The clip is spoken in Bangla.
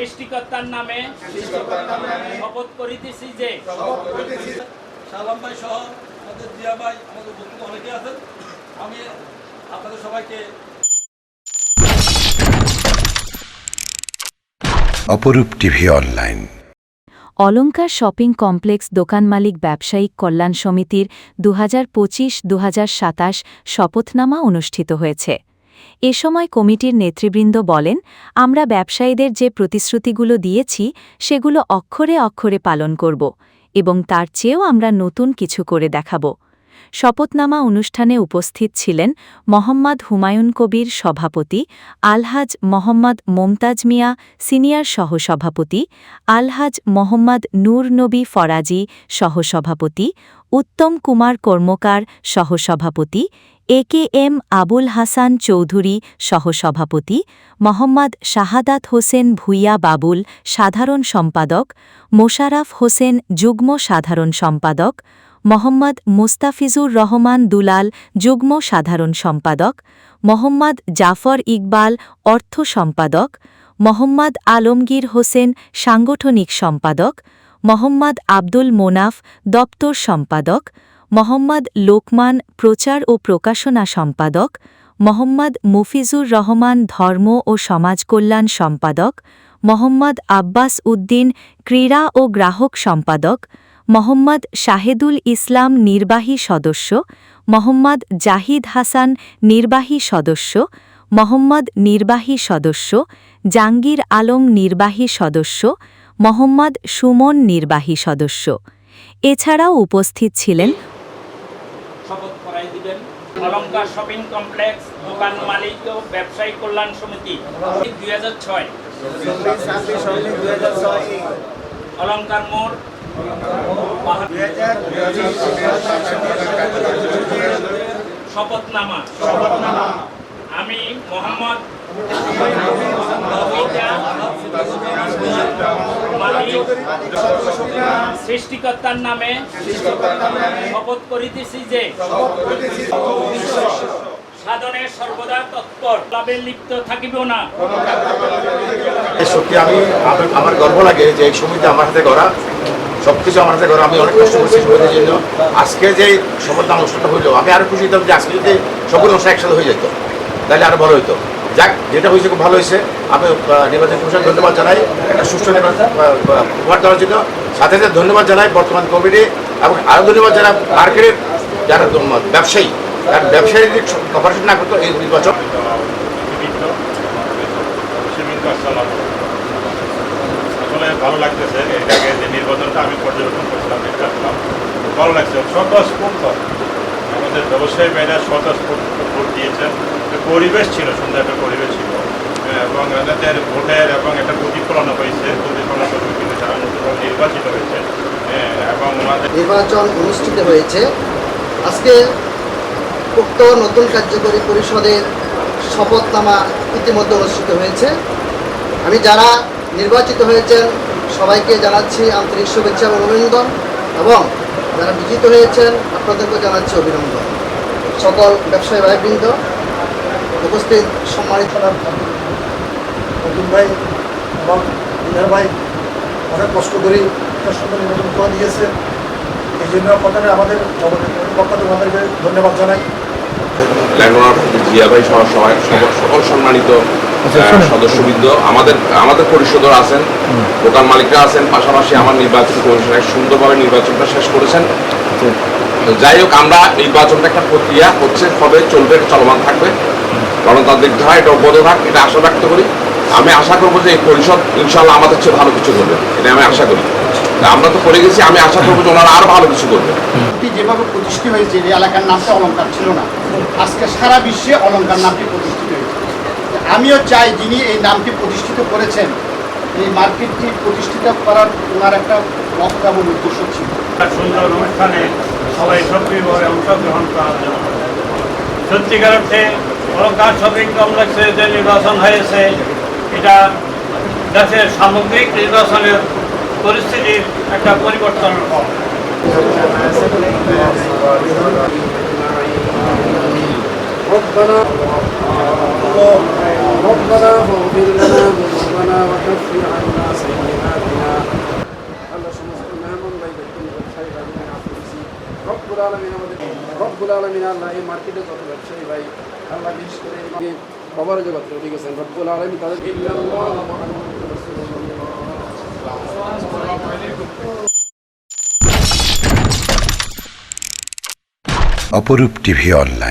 সৃষ্টিকর্তার নামে শপথ করিতেছি যে সালাম ভাই সহ আমাদের জিয়া ভাই আমাদের বন্ধু অনেকে আছেন। আমি আপনাদের সবাইকে Aparup TV online. Alankar shopping complex দোকান মালিক ব্যবসায়িক কল্যাণ সমিতির দু হাজার পঁচিশ দু শপথনামা অনুষ্ঠিত হয়েছে। এ সময় কমিটির নেতৃবৃন্দ বলেন, আমরা ব্যবসায়ীদের যে প্রতিশ্রুতিগুলো দিয়েছি, সেগুলো অক্ষরে অক্ষরে পালন করব এবং তার চেয়েও আমরা নতুন কিছু করে দেখাব। শপথনামা অনুষ্ঠানে উপস্থিত ছিলেন মোহাম্মদ হুমায়ুন কবির সভাপতি, আলহাজ মোহাম্মদ মোমতাজ মিয়া সিনিয়র সহসভাপতি, আলহাজ মোহাম্মদ নূর নবী ফরাজি সহসভাপতি, উত্তম কুমার কর্মকার সহসভাপতি A K M Abul Hasan Chowdhury সহসভাপতি, মোহাম্মদ শাহাদাত হোসেন ভুইয়া বাবুল সাধারণ সম্পাদক, মোশারাফ হোসেন যুগ্ম সাধারণ সম্পাদক, মোহাম্মদ মুস্তাফিজুর রহমান দুলাল যুগ্ম সাধারণ সম্পাদক, মোহাম্মদ জাফর ইকবাল অর্থ সম্পাদক, মোহাম্মদ আলমগীর হোসেন সাংগঠনিক সম্পাদক, মোহাম্মদ আব্দুল মোনাফ দপ্তর সম্পাদক মোহাম্মদ লোকমান প্রচার ও প্রকাশনা সম্পাদক, মোহাম্মদ মুফিজুর রহমান ধর্ম ও সমাজ কল্যাণ সম্পাদক, মোহাম্মদ আব্বাস উদ্দিন ক্রীড়া ও গ্রাহক সম্পাদক, মোহাম্মদ শাহেদুল ইসলাম নির্বাহী সদস্য, মোহাম্মদ জাহিদ হাসান নির্বাহী সদস্য, মোহাম্মদ নির্বাহী সদস্য জাঙ্গির আলম নির্বাহী সদস্য, মোহাম্মদ সুমন নির্বাহী সদস্য। এছাড়াও উপস্থিত ছিলেন অলঙ্কার শপিং কমপ্লেক্স, দোকান মালিক ও ব্যবসায়ী কল্যাণ সমিতি। দুই হাজার ছয়। অলঙ্কার মোড়। শপথনামা। আমি মোহাম্মদ সৃষ্টিকর্তার নামে শপথ করিতেছি যে সাধনে সর্বদা তৎপর। লাভে লিপ্ত থাকিব না। সত্যি আমি, আমার- গর্ব লাগে যে এই সমিতি আমার হাতে করা সব কিছু আমার হাতে করা আমি অনেক কষ্ট করছি সমিতির জন্য আজকে যে শপথ অনুষ্ঠানটা হইল, আমি আরও খুশি হতাম যে আজকে যদি সকল অনুষ্ঠান একসাথে হয়ে যেত তাহলে আরও ভালো হতো যাক, যেটা হয়েছে খুব ভালো হয়েছে। আমি নির্বাচন কমিশন ধন্যবাদ জানাই, একটা সুষ্ঠু নির্বাচন উপহার দেওয়ার জন্য। সাথে সাথে ধন্যবাদ জানাই বর্তমান কমিটি, এবং আরও ধন্যবাদ জানাই মার্কেটের যারা ব্যবসায়ী তার ব্যবসায়ী যদি কপারেশন না করতো এই নির্বাচন। আসলে ভালো লাগতেছে, এর আগে যে নির্বাচনটা আমি পর্যবেক্ষণ করছিলাম দেখতে আসলাম। ভালো লাগছে স্বতঃস্ফূর্ত আমাদের ব্যবসায়ী ভাইরা স্বতঃস্ফূর্ত ভোট দিয়েছেন পরিবেশ ছিল সুন্দর একটা পরিবেশ ছিল। এবং তাদের ভোটের এবং একটা প্রতিফলন হয়েছে প্রতিফলন কিন্তু নতুনভাবে নির্বাচিত হয়েছে। হ্যাঁ, এবং নির্বাচন অনুষ্ঠিত হয়েছে। আজকে উক্ত নতুন কার্যকরী পরিষদের শপথনামা ইতিমধ্যে অনুষ্ঠিত হয়েছে। আমি যারা নির্বাচিত হয়েছেন সবাইকে জানাচ্ছি আন্তরিক শুভেচ্ছা এবং অভিনন্দন এবং যারা বিজিত হয়েছেন আপনাদেরকেও জানাচ্ছি অভিনন্দন। সকল ব্যবসায়ী ভাইবৃন্দ উপস্থিত সম্মানিত নতুন ভাই এবং ইনার ভাই অনেক কষ্ট করে একটা সুন্দর নির্বাচন করে দিয়েছে। এই জন্য প্রথমে আমাদের আমাদের পক্ষ থেকে আমাদেরকে ধন্যবাদ জানাই। জিয়া ভাই সহ সবাই সকল- সম্মানিত আহ, সদস্যবৃন্দ আমাদের আমাদের পরিষদরা আছেন দোকান মালিকরা আছেন পাশাপাশি আমার নির্বাচন কমিশন এক সুন্দরভাবে নির্বাচনটা শেষ করেছেন। তো যাই হোক আমরা নির্বাচনটা একটা প্রক্রিয়া হচ্ছে হবে চলবে চলমান থাকবে। গণতান্ত্রিক ধারা এটা অব্যাহত থাক এটা আশা ব্যক্ত করি। আমি আশা করব যে এই পরিষদ ইনশাল্লাহ আমাদের চেয়ে ভালো কিছু করবে। এটা আমি আশা করি। তা আমরা তো করে গেছি আমি আশা করব যে ওনারা আরও ভালো কিছু করবে। যেভাবে প্রতিষ্ঠিত হয়েছে এই এলাকার নামটা অলঙ্কার ছিল না। আজকে সারা বিশ্বে অলঙ্কার নামটি প্রতিষ্ঠিত হয়েছে। আমিও চাই যিনি এই নামটি প্রতিষ্ঠিত করেছেন এই মার্কেটটি প্রতিষ্ঠিত করার ওনার একটা লক্ষ্য এবং উদ্দেশ্য ছিল। সুন্দর অনুষ্ঠানে সবাই সক্রিয়ভাবে অংশগ্রহণ করার জন্য সত্যিকার অর্থে অলঙ্কার শপিং কমপ্লেক্সে যে নির্বাচন হয়েছে এটা দেশের সামগ্রিক নির্বাচনের পরিস্থিতির একটা পরিবর্তনের ফল ربنا ربنا فاغفر لنا ذنوبنا وكفر عنا سيئاتنا আল্লাহ সমস্ত মেহমান ভাইদের তুমি ব্যবসায়ী ভাই আফিসি রব্বুল আলমিন আমাদের রব্বুল আলমিন আল্লাহ এই মার্কেটে যত ব্যবসায়ী ভাই আলমিন তাদের অপরূপ টিভি অনলাইন।